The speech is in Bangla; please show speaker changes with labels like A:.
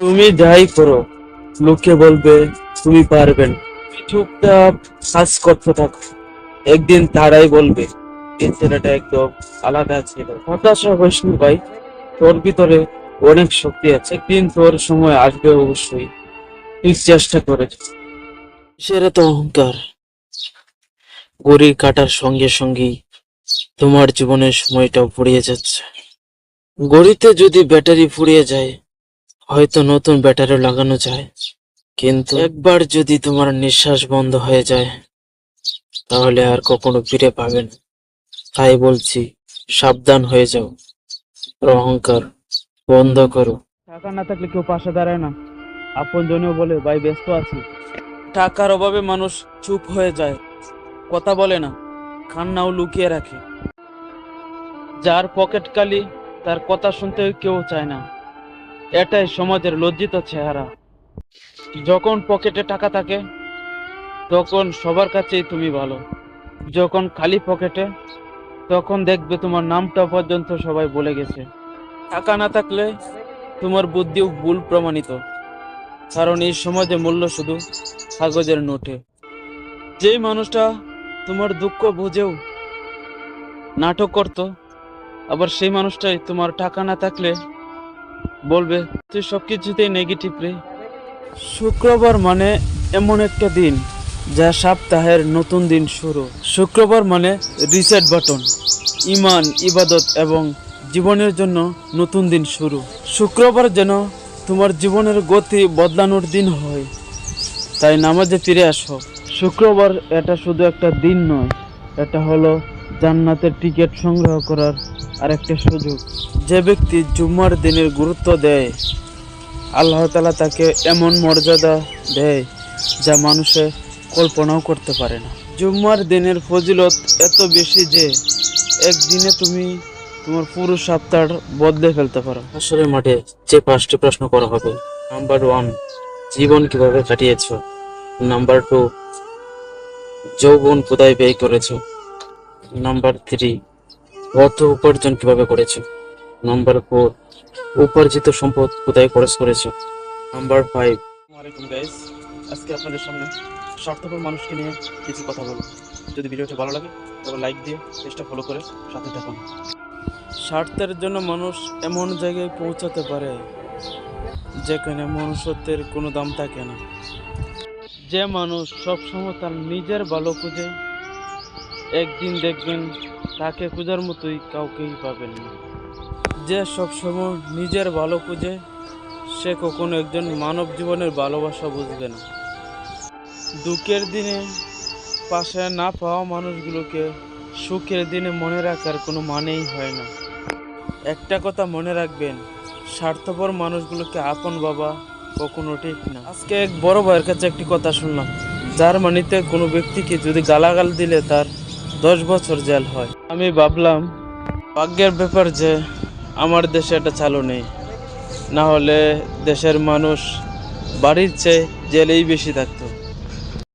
A: তুমি যাই করো, লোকে বলবে, তুমি পারবেন চুপচাপ কাজ করতে থাকো একদিন তারাই বলবে এই ছেলেটা একদম আলাদা ছিল। হতাশা না ভাই, তোর ভিতরে অনেক শক্তি আছে। একদিন তোর সময় আসবে অবশ্যই। তুই চেষ্টা করে সেটা তো অহংকার। গড়ি কাটার সঙ্গে সঙ্গেই তোমার জীবনের সময়টাও ফুরিয়ে যাচ্ছে। গড়িতে যদি ব্যাটারি ফুরিয়ে যায় হয়তো নতুন ব্যাটারি লাগানো যায় কিন্তু একবার যদি তোমার নিঃশ্বাস বন্ধ হয়ে যায় তাহলে আর কখনো ফিরে পাবে না। তাই বলছি সাবধান হয়ে যাও অহংকার বন্ধ করো। টাকা না থাকলে কেউ পাশে দাঁড়ায় না। আপন জনেও বলে ভাই ব্যস্ত আছি। টাকার অভাবে মানুষ চুপ হয়ে যায় কথা বলে না কান্নাও লুকিয়ে রাখে। যার পকেট কালি তার কথা শুনতে কেউ চায় না। এটাই সমাজের লজ্জিত চেহারা। যখন পকেটে টাকা থাকে, তখন সবার কাছেই তুমি ভালো। যখন খালি পকেটে, তখন দেখবে তোমার নামটা পর্যন্ত সবাই বলে গেছে। টাকা না থাকলে তোমার বুদ্ধিও ভুল প্রমাণিত। কারণ এই সমাজে মূল্য শুধু কাগজের নোটে। যেই মানুষটা তোমার দুঃখ বুঝেও নাটক করতো, আবার সেই মানুষটাই তোমার টাকা না থাকলে বলবে, তুই সবকিছুতেই নেগেটিভ রে। শুক্রবার মানে এমন একটা দিন যা সপ্তাহের নতুন দিন শুরু। শুক্রবার মানে রিসেট বাটন ইমান ইবাদত এবং জীবনের জন্য নতুন দিন শুরু। শুক্রবার যেন তোমার জীবনের গতি বদলানোর দিন হয়, তাই নামাজে ফিরে আসো। শুক্রবার এটা শুধু একটা দিন নয়, এটা হলো জান্নাতের টিকিট সংগ্রহ করার আরেকটা সুযোগ। যে ব্যক্তি জুম্মার দিনের গুরুত্ব দেয়, আল্লাহ তালা তাকে এমন মর্যাদা দেয় যা মানুষে কল্পনাও করতে পারে না। জুম্মার দিনের ফজিলত এত বেশি যে একদিনে তুমি তোমার পুরো সপ্তাহ বদলে ফেলতে পারো। আসলে মাঠে যে পাঁচটি প্রশ্ন করা হবে, নাম্বার ওয়ান, জীবন কীভাবে কাটিয়েছ? নাম্বার টু, যৌবন কোথায় ব্যয় করেছ? নাম্বার থ্রি, অর্থ উপার্জন কীভাবে করেছ? নাম্বার ফোর উপার্জিত সম্পদ কোথায় খরচ করেছ? নাম্বার ফাইভ
B: আজকে আপনাদের সামনে স্বার্থপর মানুষকে নিয়ে কিছু কথা বলব। যদি ভিডিওটি ভালো লাগে তবে লাইক দিয়ে চেষ্টা ফলো করে সাথে থাকুন।
A: স্বার্থের জন্য মানুষ এমন জায়গায় পৌঁছাতে পারে যেখানে মনুষ্যত্বের কোনো দাম থাকে না। যে মানুষ সবসময় তার নিজের ভালো খুঁজে, একদিন দেখবেন তাকে খোঁজার মতোই কাউকেই পাবেন না। যে সবসময় নিজের ভালো খুঁজে, সে কখনো একজন মানব জীবনের ভালোবাসা বুঝবে না। দুঃখের দিনে পাশে না পাওয়া মানুষগুলোকে সুখের দিনে মনে রাখার কোনো মানেই হয় না। একটা কথা মনে রাখবেন, স্বার্থপর মানুষগুলোকে আপন বাবা কখনো ঠিক না। আজকে এক বড় ভাইয়ের কাছে একটি কথা শুনলাম। জার্মানিতে কোনো ব্যক্তিকে যদি গালাগাল দিলে তার দশ বছর জেল হয়। আমি ভাবলাম, ভাগ্যের ব্যাপার যে আমার দেশে এটা চালু নেই। না হলে দেশের মানুষ বাড়ির চেয়ে জেলেই বেশি থাকতো।